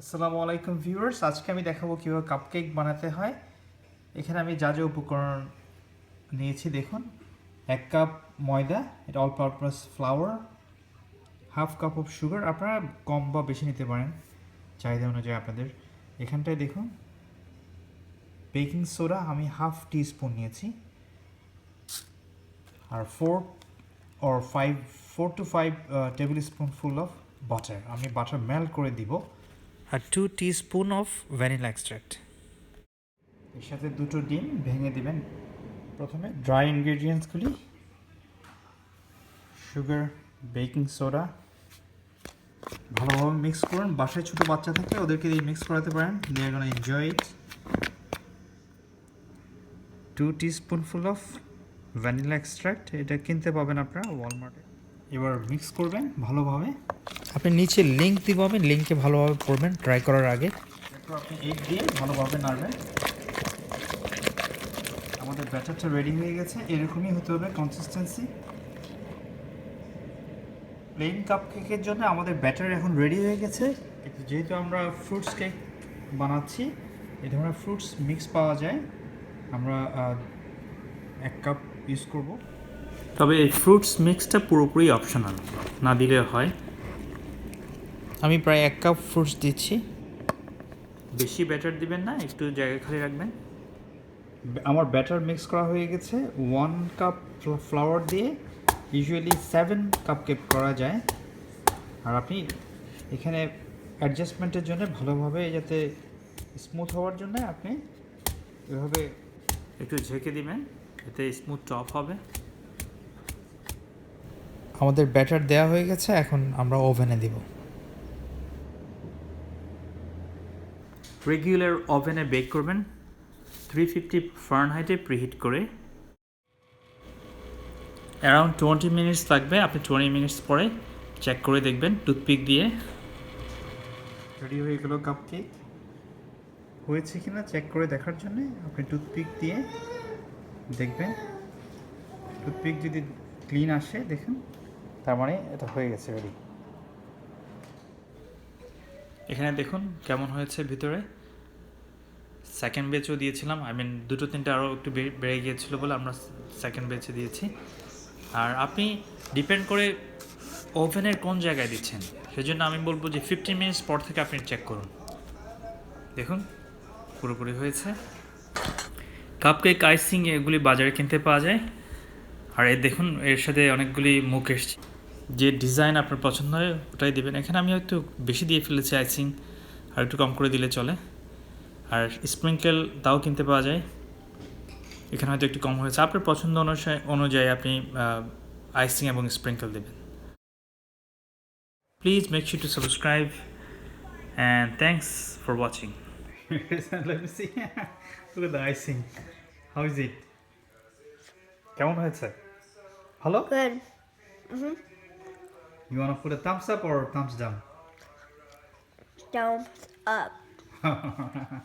আসসালামু আলাইকুম ভিউয়ার্স, আজকে আমি দেখাবো কীভাবে কাপকেক বানাতে হয়। এখানে আমি যা যা উপকরণ নিয়েছি, দেখুন, এক কাপ ময়দা, এটা all purpose flour half cup of sugar আপনারা কম বা বেশি নিতে পারেন, চাহিদা অনুযায়ী আপনাদের। এখানটায় দেখুন বেকিং সোডা আমি হাফ টি স্পুন নিয়েছি, আর four or five four to five tablespoonful of butter আমি বাটার মেল্ট করে দিব। আর two spoon of vanilla extract এর সাথে দুটো ডিম ভেঙে দিবেন। প্রথমে ড্রাই ইনগ্রেডিয়েন্টসগুলি সুগার বেকিং সোডা ভালোভাবে মিক্স করুন। বাসায় ছোটো বাচ্চা থাকলে ওদেরকে দিয়ে মিক্স করাতে পারেন। They are gonna enjoy it two spoonful of vanilla extract এটা কিনতে পাবেন আপনারা ওয়ালমার্টে এবার মিক্স করবেন ভালোভাবে। আপনি নিচে লিঙ্ক দিব আমি লিঙ্কে ভালোভাবে পড়বেন ট্রাই করার আগে। এরপর আপনি এগ দিয়ে ভালোভাবে নাড়বেন। আমাদের ব্যাটারটা রেডি হয়ে গেছে এরকমই হতে হবে কনসিস্টেন্সি প্লেন কাপ কেকের জন্য আমাদের ব্যাটার এখন রেডি হয়ে গেছে। কিন্তু যেহেতু আমরা ফ্রুটস কেক বানাচ্ছি এই ধরনের ফ্রুটস মিক্স পাওয়া যায়। আমরা এক কাপ ইউজ করব। তবে এই ফ্রুটস মিক্সটা পুরোপুরি অপশনাল না দিলে হয়। আমি প্রায় এক কাপ ফ্রুটস দিচ্ছি। বেশি ব্যাটার দিবেন না একটু জায়গা খালি রাখবেন। আমার ব্যাটার মিক্স করা হয়ে গেছে ওয়ান কাপ ফ্লাওয়ার দিয়ে ইউজুয়ালি সেভেন কাপ কেক করা যায়। আর আপনি এখানে অ্যাডজাস্টমেন্টের জন্য ভালোভাবে যাতে স্মুথ হওয়ার জন্য আপনি এভাবে একটু ঝেঁকে দিবেন এতে স্মুথ টপ হবে। আমাদের ব্যাটার দেওয়া হয়ে গেছে এখন আমরা ওভেনে দিব। রেগুলার ওভেনে বেক করবেন। থ্রি ফিফটি ফার্নহাইটে প্রিহিট করে। অ্যারাউন্ড টোয়েন্টি মিনিটস লাগবে আপনি টোয়েন্টি মিনিটস পরে চেক করে দেখবেন টুথপিক দিয়ে। রেডি হয়ে গেল কাপ কেক হয়েছে কিনা চেক করে দেখার জন্য আপনি টুথপিক দিয়ে দেখবেন। টুথপিক যদি ক্লিন আসে দেখুন। তার মানে এটা হয়ে গেছে রেডি এখানে দেখুন কেমন হয়েছে ভিতরে। সেকেন্ড বেচও দিয়েছিলাম। আই মিন দুটো তিনটে আরও একটু বেড়ে গিয়েছিল বলে আমরা সেকেন্ড বেচে দিয়েছি। আর আপনি ডিপেন্ড করে ওভেনের কোন জায়গায় দিচ্ছেন, সেজন্য আমি বলব যে ফিফটিন মিনিটস পর থেকে আপনি চেক করুন। দেখুন, পুরোপুরি হয়েছে। কাপকেক আইসিং এগুলি বাজারে কিনতে পাওয়া যায়। আর এই দেখুন, এর সাথে অনেকগুলি মুখ এসছে। যে ডিজাইন আপনার পছন্দ হয় ওটাই দেবেন। এখানে আমি একটু বেশি দিয়ে ফেলেছি আইসিং আর একটু কম করে দিলে চলে। আর স্প্রিঙ্কেল তাও কিনতে পাওয়া যায়। এখানে হয়তো একটু কম হয়েছে। আপনার পছন্দ অনুসারে অনুযায়ী আপনি আইসিং এবং স্প্রিঙ্কেল দেবেন। Please make sure to subscribe and thanks for watching Let me see. Look at the icing. How is it? কেমন হয়েছে? ভালো? Good. You wanna put a thumbs up or thumbs down? Thumbs up.